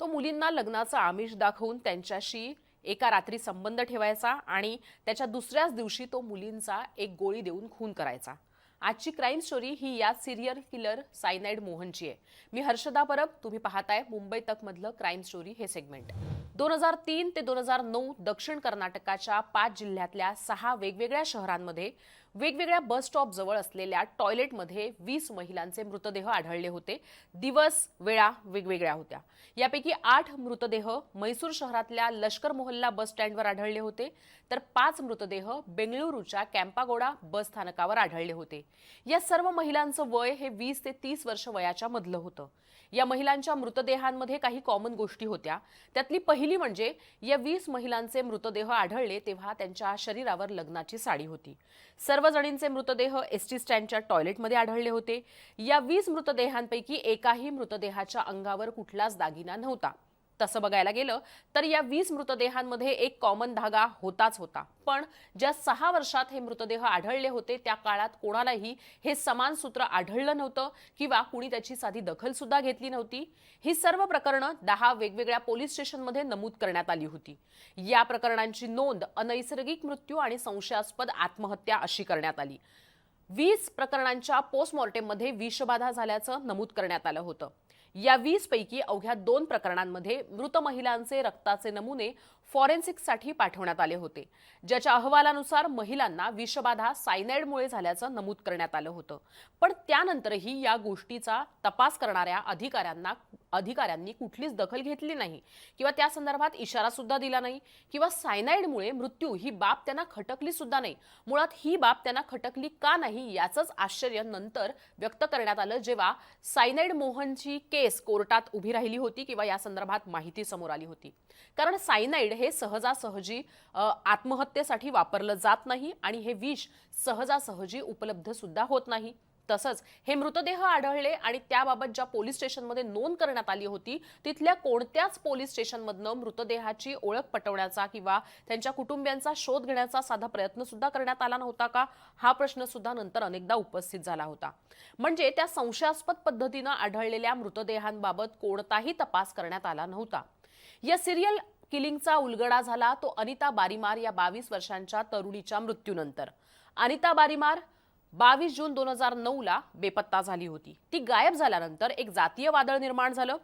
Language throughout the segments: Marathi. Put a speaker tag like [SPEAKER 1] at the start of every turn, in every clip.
[SPEAKER 1] तो मुलींना लग्नाचं आमिष दाखवून त्यांच्याशी एका रात्री संबंध ठेवायचा आणि त्याच्या दुसऱ्याच दिवशी तो मुलींचा एक गोळी देऊन खून करायचा. आजची क्राईम स्टोरी ही या सिरियल किलर सायनाइड मोहनची आहे. मी हर्षदा परब तुम्ही पाहताय मुंबई तकमधलं क्राईम स्टोरी हे सेगमेंट दोन हजार तीन ते दोन हजार नऊ दक्षिण कर्नाटकाच्या पाच जिल्ह्यातल्या सहा वेगवेगळ्या शहरांमध्ये वेगवेगळ्या बस स्टॉप जवळ असलेल्या टॉयलेटमध्ये वीस महिलांचे मृतदेह आढळले होते. दिवस वेळा वेगवेगळ्या होत्या. यापैकी आठ मृतदेह म्हैसूर शहरातल्या लष्कर मोहल्ला बस स्टँडवर आढळले होते. तर पाच मृतदेह बेंगळुरूच्या कॅम्पागोडा बस स्थानकावर आढळले होते. या सर्व महिलांचं वय हे वीस ते तीस वर्ष वयाच्या मधलं होतं. या महिलांच्या मृतदेहांमध्ये काही कॉमन गोष्टी होत्या. त्यातली पहिली म्हणजे या वीस महिलांचे मृतदेह आढळले तेव्हा त्यांच्या शरीरावर लग्नाची साडी होती. सर्व जणींचे मृतदेह एस टी स्टँडच्या टॉयलेटमध्ये आढळले होते. या वीस मृतदेहांपैकी एकाही मृतदेहाच्या अंगावर कुठलाच दागिना नव्हता. तसं बघायला गेलं तर या वीस मृतदेहांमध्ये एक कॉमन धागा होताच होता. पण ज्या सहा वर्षात हे मृतदेह आढळले होते त्या काळात कोणालाही हे समान सूत्र आढळलं नव्हतं किंवा कुणी त्याची साधी दखल सुद्धा घेतली नव्हती. ही सर्व प्रकरणं दहा वेगवेगळ्या पोलीस स्टेशनमध्ये नमूद करण्यात आली होती. या प्रकरणांची नोंद अनैसर्गिक मृत्यू आणि संशयास्पद आत्महत्या अशी करण्यात आली. वीस प्रकरणांच्या पोस्टमॉर्टेममध्ये विषबाधा झाल्याचं नमूद करण्यात आलं होतं. या वीसपैकी अवघ्या दोन प्रकरणांमध्ये मृत महिलांचे रक्ताचे नमुने फॉरेन्सिकसाठी पाठवण्यात आले होते. ज्याच्या अहवालानुसार महिलांना विषबाधा सायनाइडमुळे झाल्याचं नमूद करण्यात आलं होतं. पण त्यानंतरही या गोष्टीचा तपास करणाऱ्या अधिकाऱ्यांना अधिकाऱ्यांनी कुठलीच दखल घेतली नाही किंवा त्या संदर्भात इशारा सुद्धा दिला नाही किंवा सायनाइडमुळे मृत्यू ही बाब त्यांना खटकली सुद्धा नाही. मुळात ही बाब त्यांना खटकली का नाही याचंच आश्चर्य नंतर व्यक्त करण्यात आलं जेव्हा सायनाइड मोहनची केस कोर्टात उभी राहिली होती किंवा या संदर्भात माहिती समोर आली होती. कारण सायनाईड हे सहजासहजी आत्महत्येसाठी वापरलं जात नाही आणि हे विष सहजासहजी उपलब्ध सुद्धा होत नाही. तसंच हे मृतदेह आढळले आणि त्याबाबत ज्या पोलीस स्टेशनमध्ये नोंद करण्यात आली होती तिथल्या कोणत्याच पोलीस स्टेशनमधनं मृतदेहाची ओळख पटवण्याचा किंवा त्यांच्या कुटुंबियांचा शोध घेण्याचा साधा प्रयत्न सुद्धा करण्यात आला नव्हता का? हा प्रश्न सुद्धा नंतर अनेकदा उपस्थित झाला होता. म्हणजे त्या संशयास्पद पद्धतीनं आढळलेल्या मृतदेहांबाबत कोणताही तपास करण्यात आला नव्हता. या सिरियल किलिंगचा उलगडा झाला तो अनिता बारीमार या बावीस वर्षांच्या तरुणीच्या मृत्यूनंतर. अनिता बारीमार बावीस जून दोन हजार नऊला बेपत्ता झाली होती. ती गायब झाल्यानंतर एक जातीय वादळ निर्माण झालं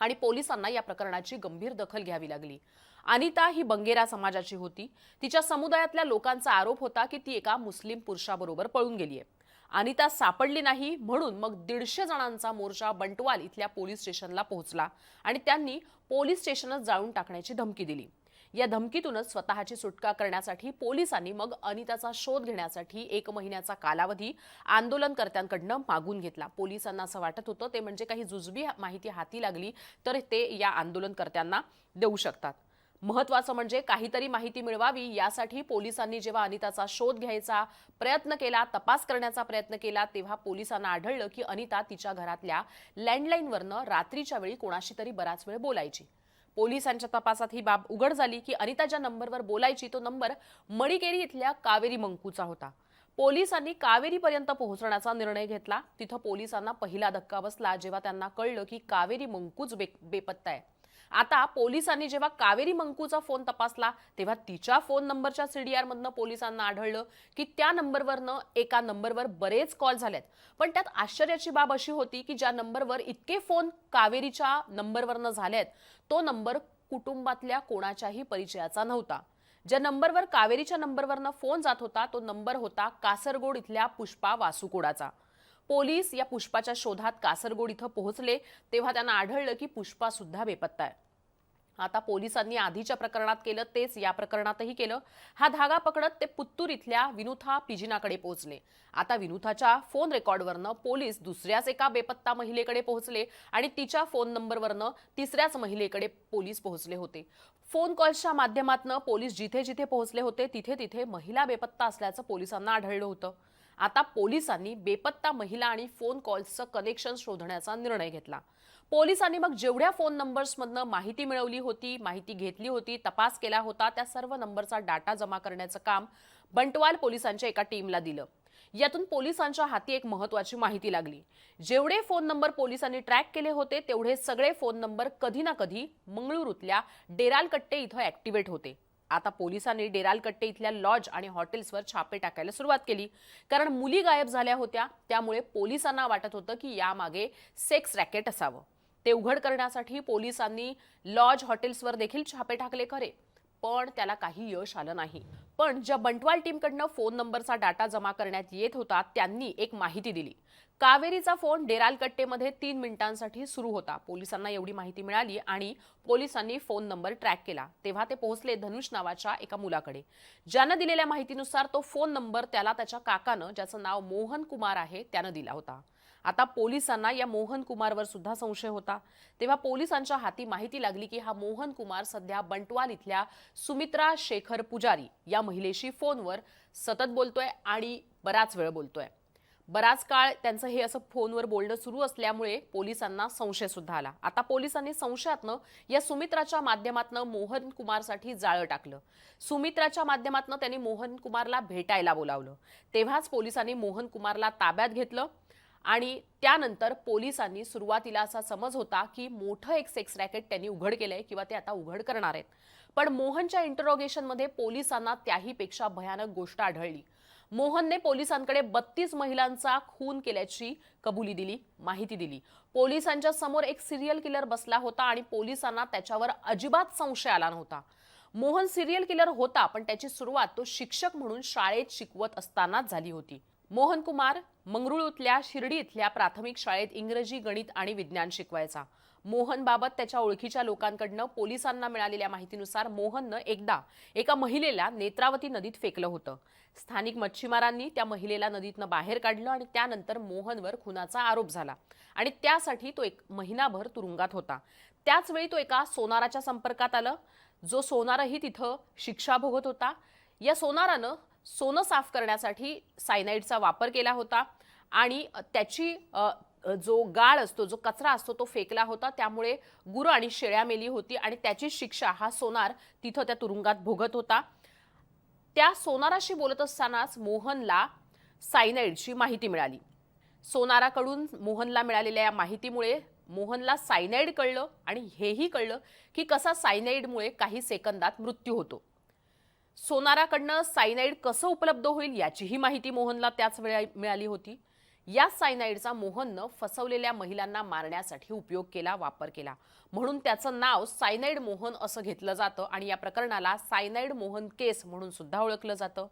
[SPEAKER 1] आणि पोलिसांना या प्रकरणाची गंभीर दखल घ्यावी लागली. अनिता ही बंगेरा समाजाची होती. तिच्या समुदायातल्या लोकांचा आरोप होता की ती एका मुस्लिम पुरुषाबरोबर पळून गेली आहे. अनिता सापडली नाही म्हणून मग दीडशे जणांचा मोर्चा बंटवाल इथल्या पोलीस स्टेशनला पोहोचला आणि त्यांनी पोलीस स्टेशनच जाळून टाकण्याची धमकी दिली. या धमकीतूनच स्वतःची सुटका करण्यासाठी पोलिसांनी मग अनिताचा शोध घेण्यासाठी एक महिन्याचा कालावधी आंदोलनकर्त्यांकडनं मागून घेतला. पोलिसांना असं वाटत होतं ते म्हणजे काही जुजबी माहिती हाती लागली तर ते या आंदोलनकर्त्यांना देऊ शकतात. महत्वाचं म्हणजे काहीतरी माहिती मिळवावी यासाठी पोलिसांनी जेव्हा अनिताचा शोध घ्यायचा प्रयत्न केला तपास करण्याचा प्रयत्न केला तेव्हा पोलिसांना आढळलं की अनिता तिच्या घरातल्या लँडलाईनवरनं रात्रीच्या वेळी कोणाशी तरी बराच वेळ बोलायची. पोलिसांच्या तपासात ही बाब उघड झाली की अनिता ज्या नंबरवर बोलायची तो नंबर मडिकेरी इथल्या कावेरी मंकूचा होता. पोलिसांनी कावेरीपर्यंत पोहोचण्याचा निर्णय घेतला. तिथं पोलिसांना पहिला धक्का बसला जेव्हा त्यांना कळलं की कावेरी मंकूच बे बेपत्ता आहे. आता पोलिसांनी जेव्हा कावेरी मंकूचा फोन तपासला तेव्हा तिच्या फोन नंबरच्या सीडीआर मधनं पोलिसांना आढळलं की त्या नंबरवरनं एका नंबरवर बरेच कॉल झालेत. पण त्यात आश्चर्याची बाब अशी होती की ज्या नंबरवर इतके फोन कावेरीच्या नंबरवरनं झालेत तो नंबर कुटुंबातल्या कोणाच्याही परिचयाचा नव्हता. ज्या नंबरवर कावेरीच्या नंबरवरनं फोन जात होता तो नंबर होता कासरगोड इथल्या पुष्पा वासुकोडाचा. पोलीस या पुष्पाच्या शोधात कासरगोड इथं पोहोचले तेव्हा त्यांना आढळलं की पुष्पा सुद्धा बेपत्ता आहे. आता पोलिसांनी आधीच्या प्रकरणात केलं तेच या प्रकरणातही केलं. हा धागा पकडत ते पुत्तूर इथल्या विनुथा पिजिनाकडे पोहोचले. आता विनुथाच्या फोन रेकॉर्डवरनं पोलीस दुसऱ्याच एका बेपत्ता महिलेकडे पोहोचले आणि तिच्या फोन नंबरवरनं तिसऱ्याच महिलेकडे पोलीस पोहोचले होते. फोन कॉल्सच्या माध्यमातनं पोलीस जिथे जिथे पोहोचले होते तिथे तिथे महिला बेपत्ता असल्याचं पोलिसांना आढळलं होतं. आता पोलिसांनी बेपत्ता महिला आणि फोन कॉल्सचं कनेक्शन शोधण्याचा निर्णय घेतला. पोलिसांनी मग जेवढ्या फोन नंबर्समधनं माहिती मिळवली होती माहिती घेतली होती तपास केला होता त्या सर्व नंबरचा डाटा जमा करण्याचं काम बंटवाल पोलिसांच्या एका टीमला दिलं. यातून पोलिसांच्या हाती एक महत्वाची माहिती लागली. जेवढे फोन नंबर पोलिसांनी ट्रॅक केले होते तेवढे सगळे फोन नंबर कधी ना कधी मंगळुरूतल्या डेरालकट्टे इथं ऍक्टिव्हेट होते. आता पोलिसांनी डेरालकट्टे इथल्या लॉज आणि हॉटेल्सवर छापे टाकायला सुरुवात केली. कारण मुली गायब झाल्या होत्या त्यामुळे पोलिसांना वाटत होतं की यामागे सेक्स रॅकेट असावं. ते उघड करण्यासाठी पोलिसांनी लॉज हॉटेल्सवर देखील छापे टाकले खरे. पण त्याला काही यश आलं नाही. पण ज्या बंटवाल टीमकडनं फोन नंबरचा डाटा जमा करण्यात येत होता त्यांनी एक माहिती दिली. कावेरीचा फोन डेरालकट्टेमध्ये तीन मिनिटांसाठी सुरू होता. पोलिसांना एवढी माहिती मिळाली आणि पोलिसांनी फोन नंबर ट्रॅक केला. तेव्हा ते पोहोचले धनुष नावाच्या एका मुलाकडे. ज्यानं दिलेल्या माहितीनुसार तो फोन नंबर त्याला त्याच्या काकानं ज्याचं नाव मोहन कुमार आहे त्यानं दिला होता. आता पोलिसांना या मोहन कुमारवर सुद्धा संशय होता. तेव्हा पोलिसांच्या हाती माहिती लागली की हा मोहन कुमार सध्या बंटवाल इथल्या सुमित्रा शेखर पुजारी या महिलेशी फोनवर सतत बोलतोय आणि बराच वेळ बोलतोय. बराच काळ त्यांचं हे असं फोनवर बोलणं सुरू असल्यामुळे पोलिसांना संशय सुद्धा आला. आता पोलिसांनी संशयातनं या सुमित्राच्या माध्यमातनं मोहन कुमारसाठी जाळं टाकलं. सुमित्राच्या माध्यमातनं त्यांनी मोहन कुमारला भेटायला बोलावलं. तेव्हाच पोलिसांनी मोहन कुमारला ताब्यात घेतलं. आणि त्यानंतर पोलिसांनी सुरुवातीला असा समज होता की मोठं एक सेक्स रॅकेट त्यांनी उघड केलंय किंवा ते आता उघड करणार आहेत. पण मोहनच्या इंटरोगेशनमध्ये पोलिसांना त्याहीपेक्षा भयानक गोष्ट आढळली. मोहनने पोलिसांकडे बत्तीस महिलांचा खून केल्याची कबुली दिली माहिती दिली. पोलिसांच्या समोर एक सिरियल किलर बसला होता आणि पोलिसांना त्याच्यावर अजिबात संशय आला नव्हता. मोहन सिरियल किलर होता पण त्याची सुरुवात तो शिक्षक म्हणून शाळेत शिकवत असतानाच झाली होती. मोहन कुमार मंगरुळूतल्या शिर्डी इथल्या प्राथमिक शाळेत इंग्रजी गणित आणि विज्ञान शिकवायचा. मोहन बाबत त्याच्या ओळखीच्या लोकांकडनं पोलिसांना मिळालेल्या माहितीनुसार मोहननं एकदा एका महिलेला नेत्रावती नदीत फेकलं होतं. स्थानिक मच्छीमारांनी त्या महिलेला नदीतनं बाहेर काढलं आणि त्यानंतर मोहनवर खुनाचा आरोप झाला आणि त्यासाठी तो एक महिनाभर तुरुंगात होता. त्याचवेळी तो एका सोनाराच्या संपर्कात आलं. जो सोनारही तिथं शिक्षा भोगत होता. या सोनारानं सोनं साफ करण्यासाठी सायनाईडचा वापर केला होता. आणि त्याची जो गाळ असतो जो कचरा असतो तो फेकला होता. त्यामुळे गुरु आणि शेळ्या मेली होती आणि त्याची शिक्षा हा सोनार तिथं त्या तुरुंगात भोगत होता. त्या सोनाराशी बोलत असतानाच मोहनला सायनाईडची माहिती मिळाली. सोनाराकडून मोहनला मिळालेल्या या माहितीमुळे मोहनला सायनाईड कळलं आणि हेही कळलं की कसा सायनाईडमुळे काही सेकंदात मृत्यू होतो. सोनाराकडनं सायनाईड कसं उपलब्ध होईल याचीही माहिती मोहनला त्याच वेळा मिळाली होती. या सायनाईडचा मोहननं फसवलेल्या महिलांना मारण्यासाठी उपयोग केला वापर केला. म्हणून त्याचं नाव सायनाईड मोहन असं घेतलं जातं आणि या प्रकरणाला सायनाईड मोहन केस म्हणून सुद्धा ओळखलं जातं.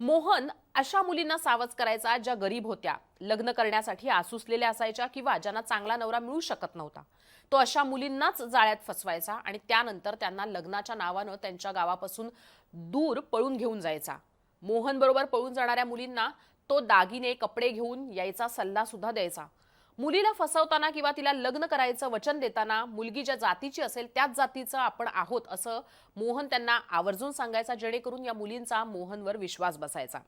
[SPEAKER 1] मोहन अशा मुलींना सावध करायचा ज्या गरीब होत्या. लग्न करण्यासाठी आसुसलेल्या असायच्या किंवा ज्यांना चांगला नवरा मिळू शकत नव्हता. तो अशा मुलींनाच जाळ्यात फसवायचा आणि त्यानंतर त्यांना लग्नाच्या नावानं त्यांच्या गावापासून दूर पळून घेऊन जायचा. मोहन बरोबर पळून जाणाऱ्या मुलींना तो दागिने कपडे घेऊन यायचा सल्ला सुद्धा द्यायचा. मुलीला फसवताना किंवा तिला लग्न करायचं वचन देताना मुलगी ज्या जातीची असेल त्याच जातीचं आपण आहोत असं मोहन त्यांना आवर्जून सांगायचा जेणेकरून या मुलींचा मोहनवर विश्वास बसायचा.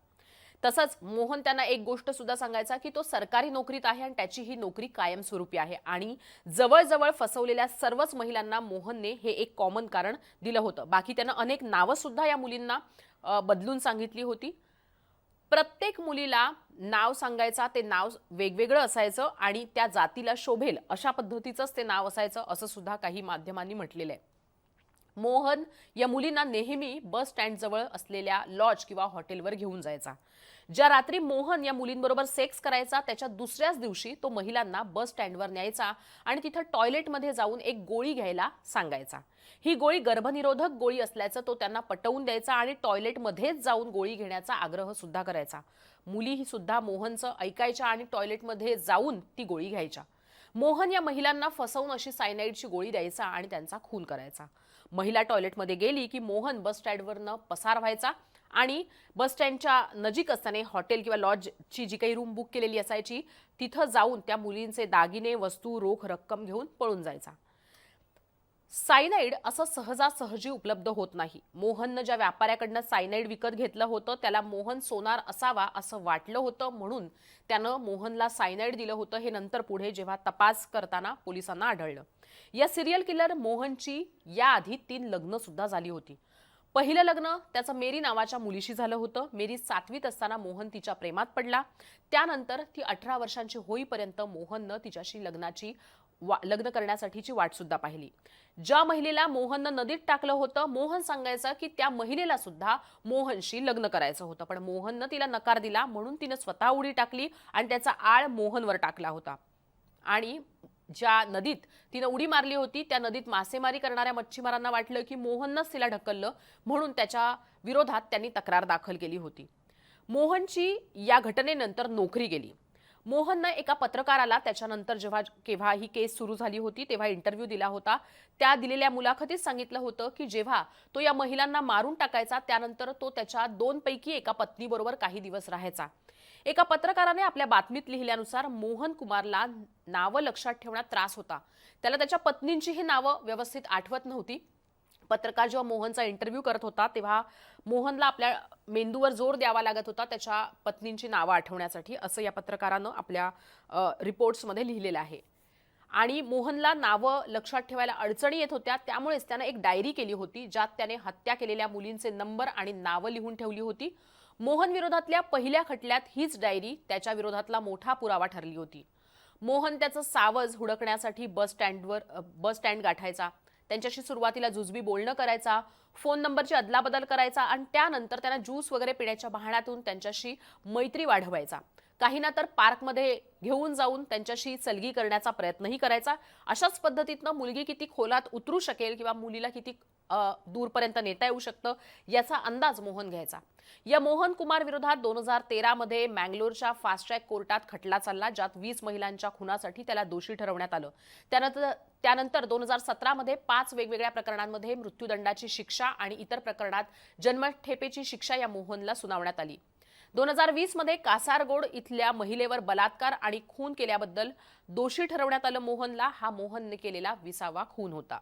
[SPEAKER 1] तसंच मोहन त्यांना एक गोष्ट सुद्धा सांगायचा की तो सरकारी नोकरीत आहे आणि त्याची ही नोकरी कायमस्वरूपी आहे आणि जवळजवळ फसवलेल्या सर्वच महिलांना मोहनने हे एक कॉमन कारण दिलं होतं. बाकी त्यानं अनेक नावं सुद्धा या मुलींना बदलून सांगितली होती. प्रत्येक मुलीला नाव सांगायचा ते नाव वेगवेगळं असायचं आणि त्या जातीला शोभेल अशा पद्धतीचंच ते नाव असायचं असं सुद्धा काही माध्यमांनी म्हटलेलं आहे. मोहन या मुलींना नेहमी बस स्टँडजवळ असलेल्या लॉज किंवा हॉटेलवर घेऊन जायचा. ज्या रात्री मोहन या मुलींबरोबर सेक्स करायचा त्याच्या दुसऱ्याच दिवशी तो महिलांना बस स्टँडवर न्यायचा आणि तिथं टॉयलेटमध्ये जाऊन एक गोळी घ्यायला सांगायचा. ही गोळी गर्भनिरोधक गोळी असल्याचं तो त्यांना पटवून द्यायचा आणि टॉयलेटमध्येच जाऊन गोळी घेण्याचा आग्रह सुद्धा करायचा. मुलीही सुद्धा मोहनचं ऐकायच्या आणि टॉयलेटमध्ये जाऊन ती गोळी घ्यायच्या. मोहन या महिलांना फसवून अशी सायनाईडची गोळी द्यायचा आणि त्यांचा खून करायचा. महिला टॉयलेटमध्ये गेली की मोहन बस स्टँडवरनं पसार व्हायचा आणि बस स्टँडच्या नजीक असताना हॉटेल किंवा लॉजची जी काही रूम बुक केलेली असायची तिथं जाऊन त्या मुलींचे दागिने वस्तू रोख रक्कम घेऊन पळून जायचा. सायनाईड असं सहजासहजी उपलब्ध होत नाही. मोहननं ज्या व्यापाऱ्याकडनं सायनाईड विकत घेतलं होतं त्याला मोहन सोनार असावा असं वाटलं होतं म्हणून त्यानं मोहनला सायनाईड दिलं होतं हे नंतर पुढे जेव्हा तपास करताना पोलिसांना आढळलं. या सिरियल किलर मोहनची याआधी तीन लग्न सुद्धा झाली होती. पहिलं लग्न त्याचं मेरी नावाच्या मुलीशी झालं होतं. मेरी सातवीत असताना मोहन तिच्या प्रेमात पडला. त्यानंतर ती अठरा वर्षांची होईपर्यंत मोहननं तिच्याशी लग्नाची वा लग्न करण्यासाठीची वाट सुद्धा पाहिली. ज्या महिलेला मोहननं नदीत टाकलं होतं मोहन सांगायचं की त्या महिलेला सुद्धा मोहनशी लग्न करायचं होतं. पण मोहननं तिला नकार दिला म्हणून तिनं स्वतः उडी टाकली आणि त्याचा आळ मोहनवर टाकला होता. आणि ज्या नदीत तिनं उडी मारली होती त्या नदीत मासेमारी करणाऱ्या मच्छीमारांना वाटलं की मोहननंच तिला ढकललं म्हणून त्याच्या विरोधात त्यांनी तक्रार दाखल केली होती. मोहनची या घटनेनंतर नोकरी गेली. मोहननं एका पत्रकाराला त्याच्यानंतर जेव्हा केव्हा ही केस सुरू झाली होती तेव्हा इंटरव्ह्यू दिला होता. त्या दिलेल्या मुलाखतीत सांगितलं होतं की जेव्हा तो या महिलांना मारून टाकायचा त्यानंतर तो त्याच्या दोनपैकी एका पत्नीबरोबर काही दिवस राहायचा. एका पत्रकाराने आपल्या बातमीत लिहिल्यानुसार मोहन कुमारला नावं लक्षात ठेवण्यात त्रास होता. त्याला त्याच्या पत्नींचीही नावं व्यवस्थित आठवत नव्हती. पत्रकार जेव्हा मोहनचा इंटरव्ह्यू करत होता तेव्हा मोहनला आपल्या मेंदूवर जोर द्यावा लागत होता त्याच्या पत्नींची नावं आठवण्यासाठी असं या पत्रकारानं आपल्या रिपोर्ट्समध्ये लिहिलेलं आहे. आणि मोहनला नावं लक्षात ठेवायला अडचणी येत होत्या त्यामुळेच त्यानं एक डायरी केली होती ज्यात त्याने हत्या केलेल्या मुलींचे नंबर आणि नावं लिहून ठेवली होती. मोहन विरोधातल्या पहिल्या खटल्यात हीच डायरी त्याच्या विरोधातला मोठा पुरावा ठरली होती. मोहन त्याचं सावज हुडकण्यासाठी बस स्टँडवर बस स्टँड गाठायचा. त्यांच्याशी सुरुवातीला जुजबी बोलणं करायचा फोन नंबरची अदलाबदल करायचा आणि त्यानंतर त्यांना ज्यूस वगैरे पिण्याच्या बहाण्यातून त्यांच्याशी मैत्री वाढवायचा. काही ना तर पार्कमध्ये घेऊन जाऊन त्यांच्याशी सलगी करण्याचा प्रयत्नही करायचा. अशाच पद्धतीतनं मुलगी किती खोलात उतरू शकेल किंवा मुलीला किती दूरपर्यंत नेता येऊ शकतं याचा अंदाज मोहन घ्यायचा. या मोहन कुमार विरोधात दोन हजार तेरामध्ये मँगलोरच्या फास्ट ट्रॅक कोर्टात खटला चालला ज्यात वीस महिलांच्या खुनासाठी त्याला दोषी ठरवण्यात आलं. त्यानंतर त्यानंतर दोन हजार सतरामध्ये पाच वेगवेगळ्या प्रकरणांमध्ये मृत्यूदंडाची शिक्षा आणि इतर प्रकरणात जन्मठेपेची शिक्षा या मोहनला सुनावण्यात आली. दोन हजार वीसमध्ये कासारगोड इथल्या महिलेवर बलात्कार आणि खून केल्याबद्दल दोषी ठरवण्यात आलं मोहनला हा मोहनने केलेला विसावा खून होता.